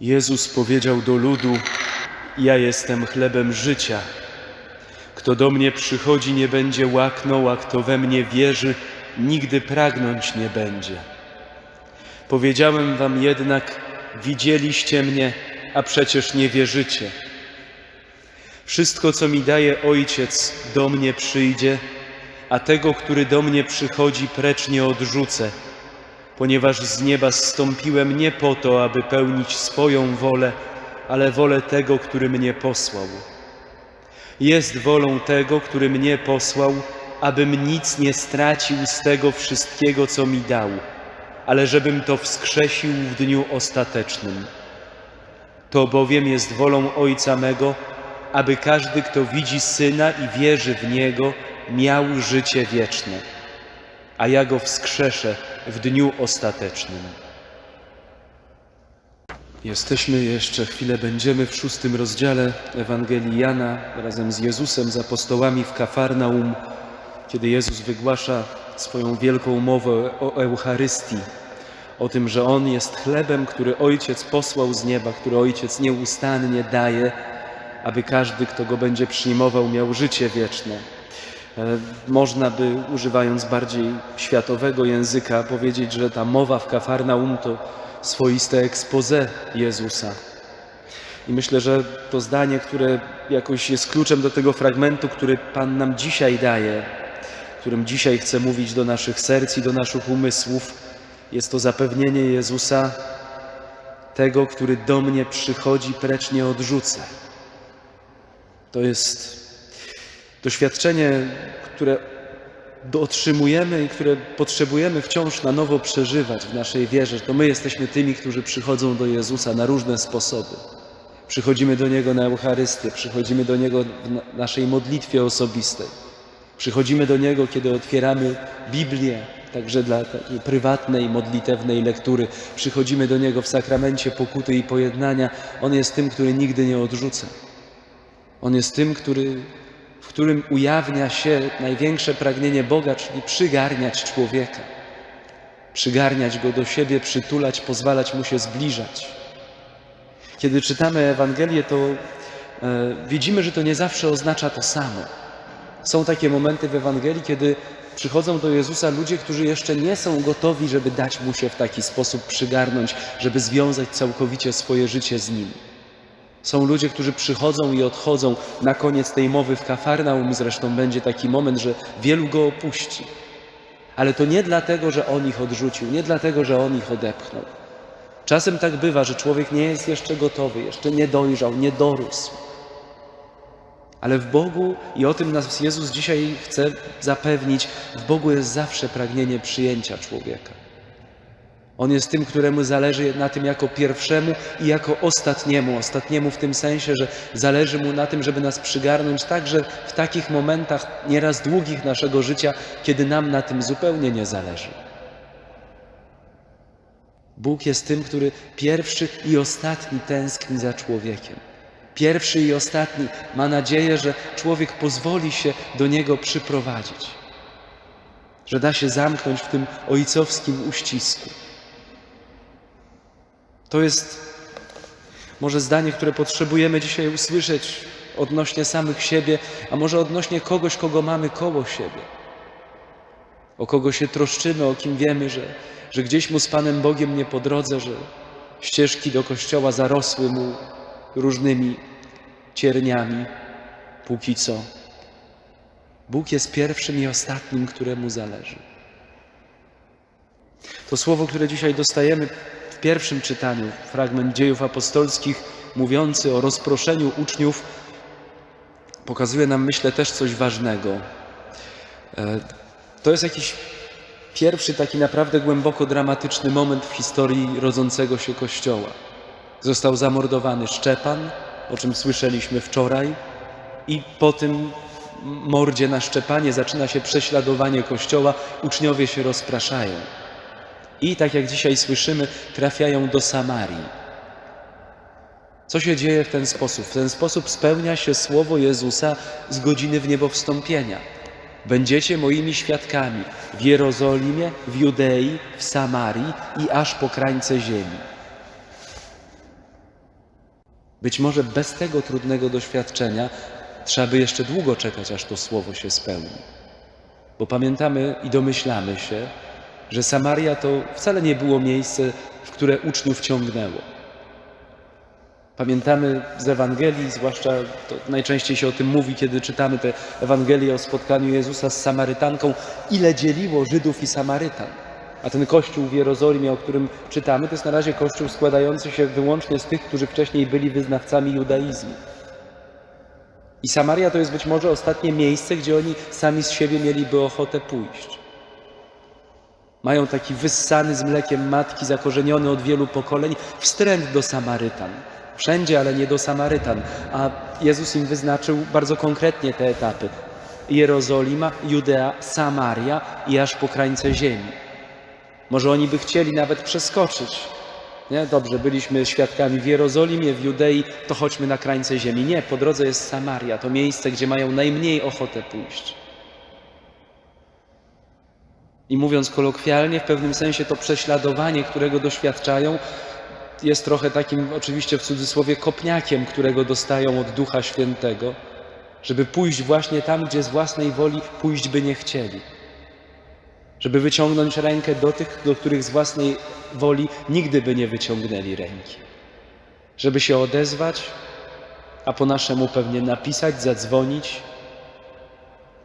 Jezus powiedział do ludu: Ja jestem chlebem życia. Kto do mnie przychodzi, nie będzie łaknął, a kto we mnie wierzy, nigdy pragnąć nie będzie. Powiedziałem wam jednak: Widzieliście mnie, a przecież nie wierzycie. Wszystko, co mi daje Ojciec, do mnie przyjdzie, a tego, który do mnie przychodzi, precz nie odrzucę, ponieważ z nieba zstąpiłem nie po to, aby pełnić swoją wolę, ale wolę tego, który mnie posłał. Jest wolą tego, który mnie posłał, abym nic nie stracił z tego wszystkiego, co mi dał, ale żebym to wskrzesił w dniu ostatecznym. To bowiem jest wolą Ojca mego, aby każdy, kto widzi Syna i wierzy w Niego, miał życie wieczne, a ja go wskrzeszę w dniu ostatecznym. Jesteśmy jeszcze chwilę, będziemy w szóstym rozdziale Ewangelii Jana razem z Jezusem, z apostołami w Kafarnaum, kiedy Jezus wygłasza swoją wielką mowę o Eucharystii, o tym, że On jest chlebem, który Ojciec posłał z nieba, który Ojciec nieustannie daje, aby każdy, kto go będzie przyjmował, miał życie wieczne. E, Można by, używając bardziej światowego języka, powiedzieć, że ta mowa w Kafarnaum to swoiste expose Jezusa. I myślę, że to zdanie, które jakoś jest kluczem do tego fragmentu, który Pan nam dzisiaj daje, którym dzisiaj chce mówić do naszych serc i do naszych umysłów, jest to zapewnienie Jezusa, tego, który do mnie przychodzi, precz nie odrzucę. To jest doświadczenie, które otrzymujemy i które potrzebujemy wciąż na nowo przeżywać w naszej wierze. To my jesteśmy tymi, którzy przychodzą do Jezusa na różne sposoby. Przychodzimy do Niego na Eucharystię, przychodzimy do Niego w na- naszej modlitwie osobistej. Przychodzimy do Niego, kiedy otwieramy Biblię, także dla takiej prywatnej, modlitewnej lektury. Przychodzimy do Niego w sakramencie pokuty i pojednania. On jest tym, który nigdy nie odrzuca. On jest tym, który, w którym ujawnia się największe pragnienie Boga, czyli przygarniać człowieka. Przygarniać go do siebie, przytulać, pozwalać mu się zbliżać. Kiedy czytamy Ewangelię, to e, widzimy, że to nie zawsze oznacza to samo. Są takie momenty w Ewangelii, kiedy przychodzą do Jezusa ludzie, którzy jeszcze nie są gotowi, żeby dać mu się w taki sposób przygarnąć, żeby związać całkowicie swoje życie z nim. Są ludzie, którzy przychodzą i odchodzą. Na koniec tej mowy w Kafarnaum zresztą będzie taki moment, że wielu go opuści. Ale to nie dlatego, że on ich odrzucił, nie dlatego, że on ich odepchnął. Czasem tak bywa, że człowiek nie jest jeszcze gotowy, jeszcze nie dojrzał, nie dorósł. Ale w Bogu, i o tym nas Jezus dzisiaj chce zapewnić, w Bogu jest zawsze pragnienie przyjęcia człowieka. On jest tym, któremu zależy na tym jako pierwszemu i jako ostatniemu. Ostatniemu w tym sensie, że zależy mu na tym, żeby nas przygarnąć także w takich momentach, nieraz długich naszego życia, kiedy nam na tym zupełnie nie zależy. Bóg jest tym, który pierwszy i ostatni tęskni za człowiekiem. Pierwszy i ostatni ma nadzieję, że człowiek pozwoli się do niego przyprowadzić, że da się zamknąć w tym ojcowskim uścisku. To jest może zdanie, które potrzebujemy dzisiaj usłyszeć odnośnie samych siebie, a może odnośnie kogoś, kogo mamy koło siebie. O kogo się troszczymy, o kim wiemy, że, że gdzieś mu z Panem Bogiem nie po drodze, że ścieżki do kościoła zarosły mu różnymi cierniami, póki co. Bóg jest pierwszym i ostatnim, któremu zależy. To słowo, które dzisiaj dostajemy pierwszym czytaniu, fragment dziejów apostolskich, mówiący o rozproszeniu uczniów, pokazuje nam, myślę, też coś ważnego. E, To jest jakiś pierwszy taki naprawdę głęboko dramatyczny moment w historii rodzącego się Kościoła. Został zamordowany Szczepan, o czym słyszeliśmy wczoraj, i po tym mordzie na Szczepanie zaczyna się prześladowanie Kościoła, uczniowie się rozpraszają. I tak jak dzisiaj słyszymy, trafiają do Samarii. Co się dzieje w ten sposób? W ten sposób spełnia się słowo Jezusa z godziny w niebo wstąpienia. Będziecie moimi świadkami w Jerozolimie, w Judei, w Samarii i aż po krańce ziemi. Być może bez tego trudnego doświadczenia trzeba by jeszcze długo czekać, aż to słowo się spełni. Bo pamiętamy i domyślamy się, że Samaria to wcale nie było miejsce, w które uczniów ciągnęło. Pamiętamy z Ewangelii, zwłaszcza to najczęściej się o tym mówi, kiedy czytamy te Ewangelie o spotkaniu Jezusa z Samarytanką, ile dzieliło Żydów i Samarytan. A ten kościół w Jerozolimie, o którym czytamy, to jest na razie kościół składający się wyłącznie z tych, którzy wcześniej byli wyznawcami judaizmu. I Samaria to jest być może ostatnie miejsce, gdzie oni sami z siebie mieliby ochotę pójść. Mają taki wyssany z mlekiem matki, zakorzeniony od wielu pokoleń, wstręt do Samarytan. Wszędzie, ale nie do Samarytan. A Jezus im wyznaczył bardzo konkretnie te etapy. Jerozolima, Judea, Samaria i aż po krańce ziemi. Może oni by chcieli nawet przeskoczyć. Nie? Dobrze, byliśmy świadkami w Jerozolimie, w Judei, to chodźmy na krańce ziemi. Nie, po drodze jest Samaria, to miejsce, gdzie mają najmniej ochotę pójść. I mówiąc kolokwialnie, w pewnym sensie to prześladowanie, którego doświadczają, jest trochę takim, oczywiście w cudzysłowie, kopniakiem, którego dostają od Ducha Świętego, żeby pójść właśnie tam, gdzie z własnej woli pójść by nie chcieli. Żeby wyciągnąć rękę do tych, do których z własnej woli nigdy by nie wyciągnęli ręki. Żeby się odezwać, a po naszemu pewnie napisać, zadzwonić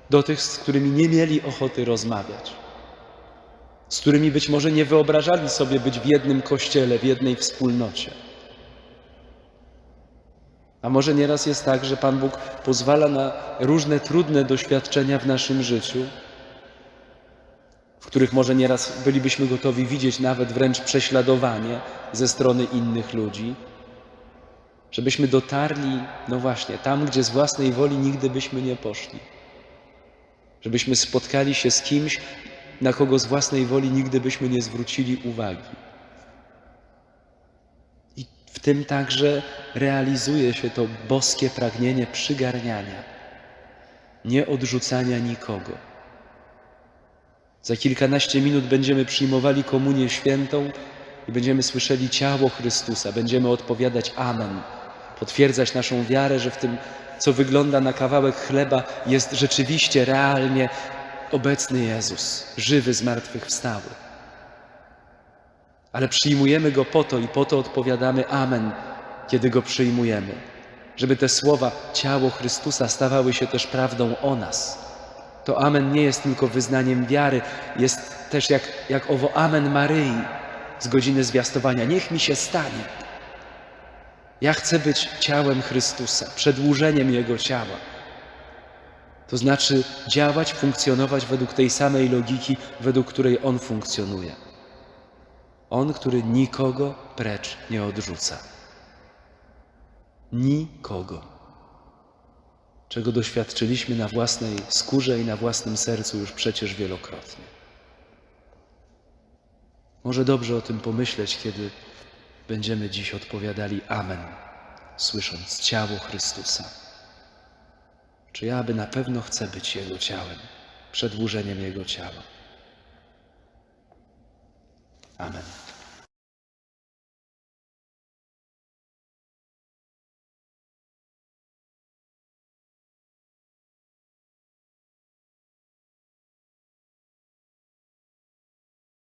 do tych, z którymi nie mieli ochoty rozmawiać z którymi być może nie wyobrażali sobie być w jednym kościele, w jednej wspólnocie. A może nieraz jest tak, że Pan Bóg pozwala na różne trudne doświadczenia w naszym życiu, w których może nieraz bylibyśmy gotowi widzieć nawet wręcz prześladowanie ze strony innych ludzi, żebyśmy dotarli, no właśnie, tam, gdzie z własnej woli nigdy byśmy nie poszli. Żebyśmy spotkali się z kimś, na kogo z własnej woli nigdy byśmy nie zwrócili uwagi. I w tym także realizuje się to boskie pragnienie przygarniania, nie odrzucania nikogo. Za kilkanaście minut będziemy przyjmowali komunię świętą i będziemy słyszeli ciało Chrystusa, będziemy odpowiadać Amen, potwierdzać naszą wiarę, że w tym, co wygląda na kawałek chleba, jest rzeczywiście, realnie obecny Jezus, żywy, zmartwychwstały. Ale przyjmujemy Go po to i po to odpowiadamy Amen, kiedy Go przyjmujemy, żeby te słowa ciało Chrystusa stawały się też prawdą o nas. To Amen nie jest tylko wyznaniem wiary, jest też jak, jak owo Amen Maryi z godziny zwiastowania. Niech mi się stanie. Ja chcę być ciałem Chrystusa, przedłużeniem Jego ciała. To znaczy działać, funkcjonować według tej samej logiki, według której On funkcjonuje. On, który nikogo precz nie odrzuca. Nikogo. Czego doświadczyliśmy na własnej skórze i na własnym sercu już przecież wielokrotnie. Może dobrze o tym pomyśleć, kiedy będziemy dziś odpowiadali Amen, słysząc ciało Chrystusa. Czy ja aby na pewno chcę być Jego ciałem, przedłużeniem Jego ciała? Amen.